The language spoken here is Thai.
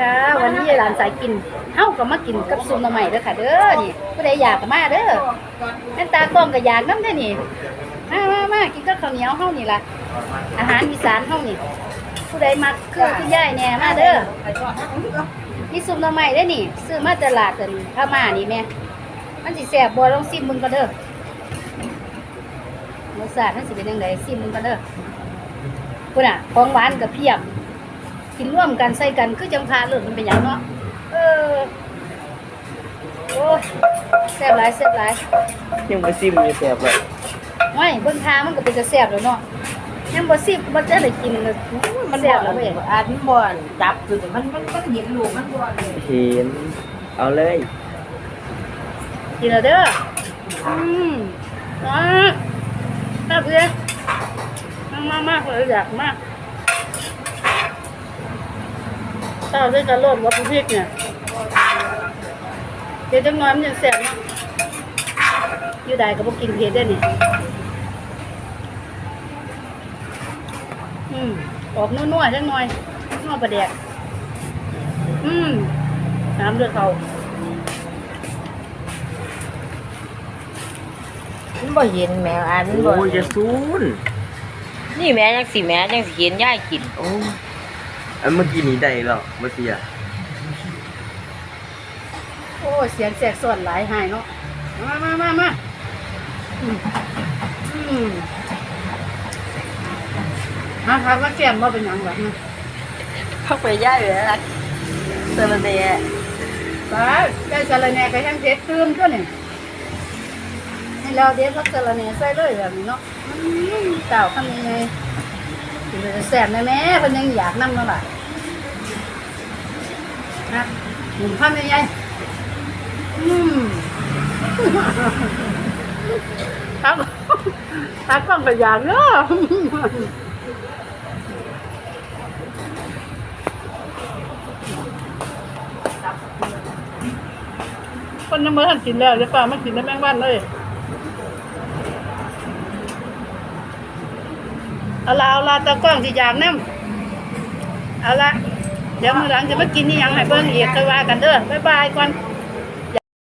ค่ะ วันนี้ยายหลานสายกินเฮ้าก็มากินกับซุปหน่อไม้เด้อค่ะ เด้อนี่ผู้ใดอยากก็มาเด้อแม่นตากล้องก็อยากนำเด้อนี่มามามากินกับข้าวเหนียวเฮานี่ล่ะ อาหารอีสานเฮานี่ ผู้ใดมักคือคุณยายแหน่มาเด้อนี่ซุปหน่อไม้เด้อนี่ ซื้อมาตลาดกันพม่านี่แม่มันสิแซ่บบ่ลองชิมมึงก็เด้อรสชาติมันสิเป็นจังไดชิมมึงก็เด้อพุ่นน่ะของหวานก็เพียบ กินร่วมกันใส่กันคือจังพาเลิกมันเป็นอย่างเนาะเออโอ้ยแซ่บหลายแซ่บหลายยังมาซิมอยู่แสบเลยไม่เบิ่งทางมันก็เป็นจะแซ่บแล้วเนาะยังบ่สิบบ่จะได้กินเลยมันแซ่บ่บแล้วเว้ยอาจมันบ่อนจับคือมันมันมันเห็นลูกมันบ่อนเห็นเอาเลยกินแล้วเด้ออืมอ่าแซ่บเลยมากมากมากเลยอยากมาก ข้าวด้วยกระโลดวัตถุพริกเนี่ยเดี๋ยวจังน้อยมันยังแซ่บเนาะอยู่ใดก็บ่กินเผ็ดได้อนี่อืมออกนัวๆจังหน่อยนัวประเดกอืมน้ำเลือดเขามันบ่เห็นแมวอันมันบ่โอ้ยจะซูนนี่แม่ยังสิแม่ยังสิเห็นยายกิน โอ้ อันเมื่อกี้นี้ได้หรอเมื่อกี้อะโอ้ยเสียงแสกส่วนหลายหายเนาะมามามามาอืมอืมมาครับว่าแก้มว่าเป็นหยังแบบนี้เข้าไปยายเลยนะเซอร์เดย์ไปได้สาระแหน่ไปทั้งเพชรตื่นก็เนี่ยให้เราเด็ดพักสาระแหน่ใส่เลยแบบนี้เนาะอืมเต่าข้างใน กินไปจะแสบแน่แม่เพิ่นยังอยากนั่งเนาะล่ะนะหมุนข้ามยังไงอืมครับตากล้องก็อยากเนาะคนยังไม่ทันกินแล้วจะป่ามากินได้แม่งวันเลย เอาละเอาละตะกล้องสิอยากนั่เอาละเดี๋ยวมือหลังจะมากินนี่ยังให้เบิ่งอีกค่อยว่ากันเด้อบ๊ายบายก่อน